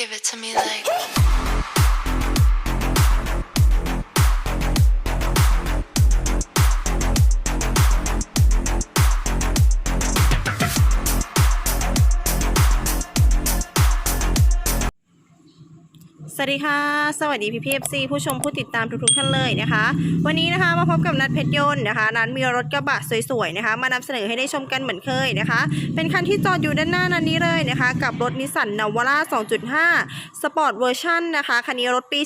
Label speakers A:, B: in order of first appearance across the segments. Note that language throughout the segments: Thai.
A: Give it to me like.
B: วัสดีค่ะ สวัสดีพี่พีเอฟซีผู้ชมผู้ติดตามทุกๆท่านเลยนะคะ วันนี้นะคะมาพบกับนัดเพชรยนต์นะคะนัดมีรถกระบะสวยๆนะคะ มานำเสนอให้ได้ชมกันเหมือนเคยนะคะ เป็นคันที่จอดอยู่ด้านหน้านั้นนี้เลยนะคะ กับรถนิสสันนาวาร่า2.5 สปอร์ตเวอร์ชันนะคะคันนี้รถปี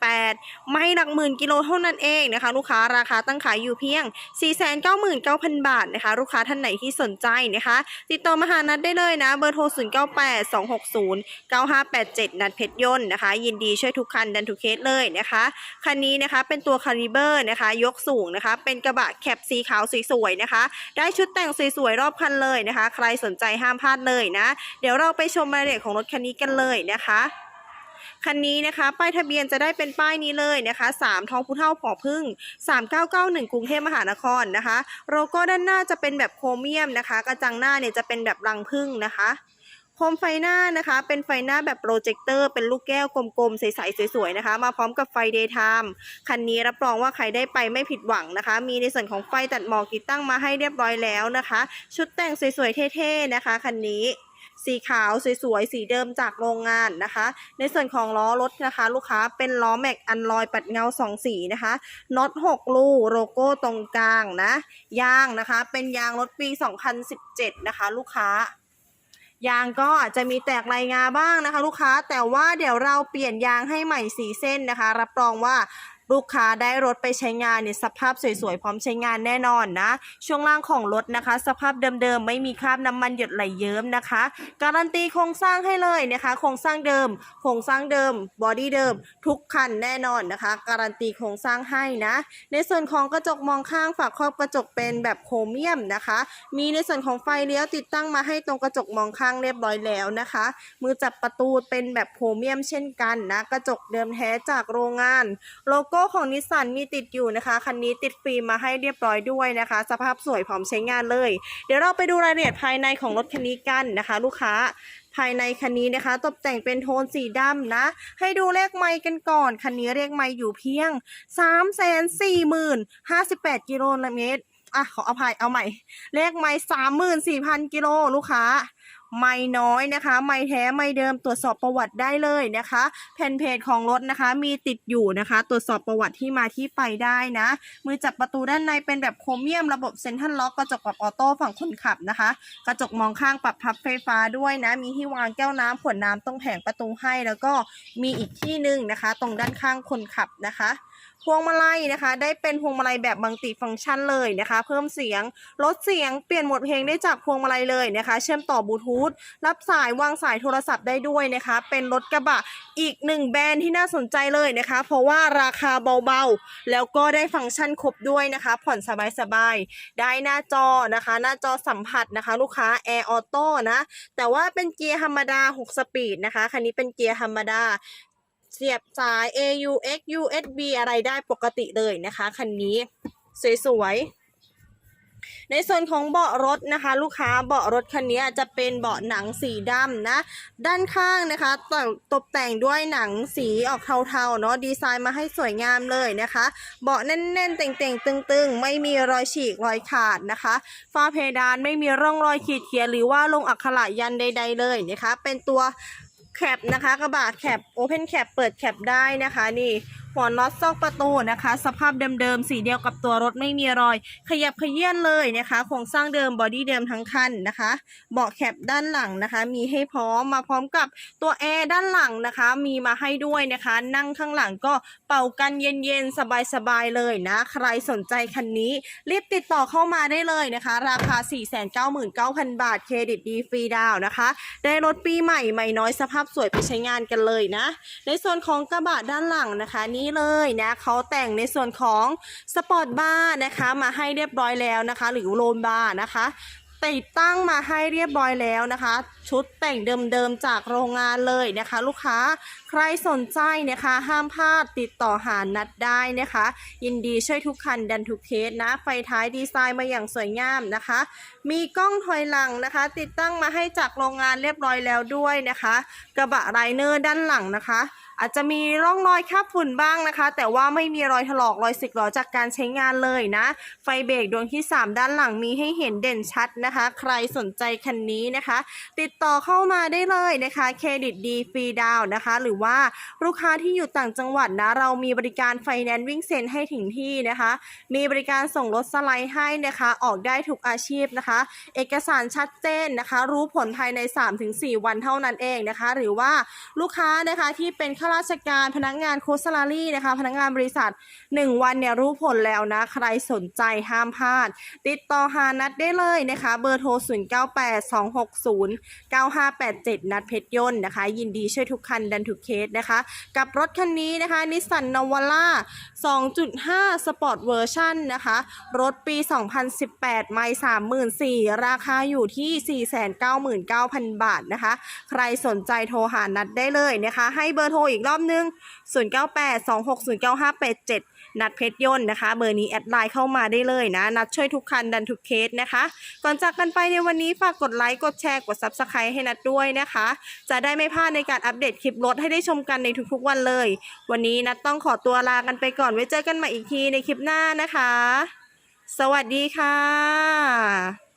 B: 2018 ไม่หลักหมื่นกิโลเท่านั้นเองนะคะ ลูกค้าราคาตั้งขายอยู่เพียง 499,000 บาทนะคะ ลูกค้าท่านไหนที่สนใจนะคะ ติดต่อมาหานัดได้เลยนะเบอร์โทร 0982609587 นัดเพชรยนต์นะคะยินดีช่วยทุกคันดันทุกเคสเลยนะคะ คันนี้นะคะเป็นตัวคาริเบอร์นะคะ ยกสูงนะคะ เป็นกระบะแคปสีขาวสวยๆนะคะ ได้ชุดแต่งสวยๆรอบคันเลยนะคะ ใครสนใจห้ามพลาดเลยนะ เดี๋ยวเราไปชมรายละเอียดของรถคันนี้กันเลยนะคะคันนี้นะคะ ป้ายทะเบียนจะได้เป็นป้ายนี้เลยนะคะ 3ทองผู้เท่าผอพึ่ง 3991 กรุงเทพมหานครนะคะ โลโก้ด้านหน้าจะเป็นแบบโครเมียมนะคะ กระจังหน้าเนี่ยจะเป็นแบบรังพึ่งนะคะ คมไฟหน้านะคะ เป็นไฟหน้าแบบโปรเจคเตอร์เป็นลูกแก้วกลมๆ ใสๆ สวยๆ นะคะ มาพร้อมกับไฟเดย์ไทม์คันนี้รับรองว่าใครได้ไปไม่ผิดหวังนะคะ มีในส่วนของไฟตัดหมอกติดตั้งมาให้เรียบร้อยแล้วนะคะ ชุดแต่งสวยๆ เท่ๆ นะคะคันนี้สีขาวสวยๆ สีเดิมจากโรงงานนะคะ ในส่วนของล้อรถนะคะ ลูกค้าเป็นล้อแม็กอันลอยปัดเงาสองสีนะคะน็อต6ลูโลโก้ตรงกลางนะ ยางนะคะ เป็นยางรถปี 2017 นะคะ ลูกค้า ยางก็อาจจะมีแตกลายงาบ้างนะคะ ลูกค้าแต่ว่าเดี๋ยวเราเปลี่ยนยางให้ใหม่สีเส้นนะคะ รับรองว่า ลูกค้าได้รถไปใช้งานเนี่ยสภาพสวยๆพร้อมใช้งานแน่นอนนะ ช่วงล่างของรถนะคะ สภาพเดิมๆไม่มีคราบน้ำมันหยดไหลเยิ้มนะคะ การันตีโครงสร้างให้เลยนะคะโครงสร้างเดิมโครงสร้างเดิมบอดี้เดิม ทุกคันแน่นอนนะคะ การันตีโครงสร้างให้นะ ในส่วนของกระจกมองข้างฝาครอบกระจกเป็นแบบโครเมียมนะคะ มีในส่วนของไฟเลี้ยวติดตั้งมาให้ตรงกระจกมองข้างเรียบร้อยแล้วนะคะ มือจับประตูเป็นแบบโครเมียมเช่นกันนะกระจกเดิมแท้จากโรงงานโลโก้ของนิสสันมีติดอยู่นะคะคันนี้ติดฟิล์มมาให้เรียบร้อยด้วยนะคะ สภาพสวยพร้อมใช้งานเลย เดี๋ยวเราไปดูรายละเอียดภายในของรถคันนี้กันนะคะ ลูกค้าภายในคันนี้นะคะ ตกแต่งเป็นโทนสีดำนะ ให้ดูเลขไมค์กันก่อน คันนี้เลขไมค์อยู่เพียง 3 4 0 0 0 58กิโลเมตรอะขออภัยเอาใหม่ เลขไมค์34,000กิโลลูกค้า ไม่น้อยนะคะ ไม่แท้ไม่เดิมตรวจสอบประวัติได้เลยนะคะแผ่นเพจของรถนะคะ มีติดอยู่นะคะ ตรวจสอบประวัติที่มาที่ไปได้นะ มือจับประตูด้านในเป็นแบบโครเมียมระบบเซ็นทรัลล็อกกระจกปรับออโต้ฝั่งคนขับนะคะ กระจกมองข้างปรับพับไฟฟ้าด้วยนะ มีที่วางแก้วน้ำขวดน้ำตรงแผงประตูให้ แล้วก็มีอีกที่หนึ่งนะคะ ตรงด้านข้างคนขับนะคะ พวงมาลัยนะคะ ได้เป็นพวงมาลัยแบบมัลติฟังก์ชันเลยนะคะ เพิ่มเสียงลดเสียงเปลี่ยนโหมดเพลงได้จากพวงมาลัยเลยนะคะ เชื่อมต่อบลูทูธรับสายวางสายโทรศัพท์ได้ด้วยนะคะ เป็นรถกระบะอีกหนึ่งแบรนด์ที่น่าสนใจเลยนะคะ เพราะว่าราคาเบาๆ แล้วก็ได้ฟังก์ชันครบด้วยนะคะ ผ่อนสบายๆ ได้หน้าจอนะคะ หน้าจอสัมผัสนะคะ ลูกค้า Air Auto นะแต่ว่าเป็นเกียร์ธรรมดา 6 สปีดนะคะคันนี้เป็นเกียร์ธรรมดา เสียบสาย AUX USB อะไรได้ปกติเลยนะคะคันนี้สวยๆ ในส่วนของเบาะรถนะคะ ลูกค้าเบาะรถคันนี้จะเป็นเบาะหนังสีดำนะ ด้านข้างนะคะตกตกแต่งด้วยหนังสีออกเทาๆเนาะดีไซน์มาให้สวยงามเลยนะคะ เบาะแน่นๆ เต่งๆ ตึงๆ ไม่มีรอยฉีกรอยขาดนะคะฝ้าเพดานไม่มีร่องรอยขีดเขียนหรือว่าลงอักขระยันใด ๆ เลยนะคะ เป็นตัว แคปนะคะ กระบะแคปโอเพนแคปเปิดแคปได้นะคะ นี่ หัวน็อตซอกประตูนะคะ สภาพเดิมๆสีเดียวกับตัวรถไม่มีรอย ขยับขยื่นเลยนะคะโครงสร้างเดิมบอดี้เดิมทั้งคันนะคะ เบาะแคปด้านหลังนะคะ มีให้พร้อมมาพร้อมกับตัวแอร์ด้านหลังนะคะ มีมาให้ด้วยนะคะ นั่งข้างหลังก็เป่ากันเย็นๆ สบายๆเลยนะ ใครสนใจคันนี้รีบติดต่อเข้ามาได้เลยนะคะ ราคา 499,000 บาทเครดิตดีฟรีดาวนะคะ ได้รถปีใหม่ใหม่น้อยสภาพสวยไปใช้งานกันเลยนะ ในส่วนของกระบะด้านหลังนะคะนี่เลยนะเขาแต่งในส่วนของสปอร์ตบาร์นะคะมาให้เรียบร้อยแล้วนะคะ หรือโลนบาร์นะคะติดตั้งมาให้เรียบร้อยแล้วนะคะ ชุดแต่งเดิมๆจากโรงงานเลยนะคะ ลูกค้าใครสนใจนะคะ ห้ามพลาดติดต่อหานัดได้นะคะ ยินดีช่วยทุกคันดันทุกเคสนะ ไฟท้ายดีไซน์มาอย่างสวยงามนะคะ มีกล้องถอยหลังนะคะ ติดตั้งมาให้จากโรงงานเรียบร้อยแล้วด้วยนะคะ กระบะไรเนอร์ด้านหลังนะคะ อาจจะมีร่องรอยคราบฝุ่นบ้างนะคะ แต่ว่าไม่มีรอยถลอกรอยสึกหรอจากการใช้งานเลยนะ ไฟเบรกดวงที่ 3 ด้านหลังมีให้เห็นเด่นชัดนะคะ ใครสนใจคันนี้นะคะ ติดต่อเข้ามาได้เลยนะคะเครดิตดีฟรีดาวน์นะคะ หรือว่าลูกค้าที่อยู่ต่างจังหวัดนะ เรามีบริการไฟแนนซ์วิ่งเซ็นให้ถึงที่นะคะ มีบริการส่งรถสไลด์ให้นะคะ ออกได้ทุกอาชีพนะคะ เอกสารชัดเจนนะคะ รู้ผลภายใน 3-4 วันเท่านั้นเองนะคะ หรือว่าลูกค้านะคะที่เป็นข้าราชการพนักงานโคสลารี่นะคะ พนักงานบริษัท 1 วันเนี่ยรู้ผลแล้วนะ ใครสนใจห้ามพลาด ติดต่อหานัดได้เลยนะคะ เบอร์โทร 0982609587 นัดเพชรยนต์นะคะ ยินดีช่วยทุกคันดันทุกเคสนะคะ กับรถคันนี้นะคะนิสสันนวาล่า2.5 สปอร์ตเวอร์ชันนะคะ รถปี 2018 ไม่34,000 ราคาอยู่ที่ 499,000 บาทนะคะ ใครสนใจโทรหานัดได้เลยนะคะ ให้เบอร์โทรอีกรอบนึง 0982609587 นัดเพชรยนต์นะคะ เบอร์นี้แอดไลน์เข้ามาได้เลยนะ นัดช่วยทุกคันดันทุกเคสนะคะ ก่อนจากกันไปในวันนี้ฝากกดไลค์ กดแชร์ กด Subscribe ให้นัดด้วยนะคะ จะได้ไม่พลาดในการอัปเดตคลิปรถให้ได้ชมกันในทุกๆวันเลย วันนี้นัดต้องขอตัวลากันไปก่อนไว้เจอกันใหม่อีกทีในคลิปหน้านะคะ สวัสดีค่ะ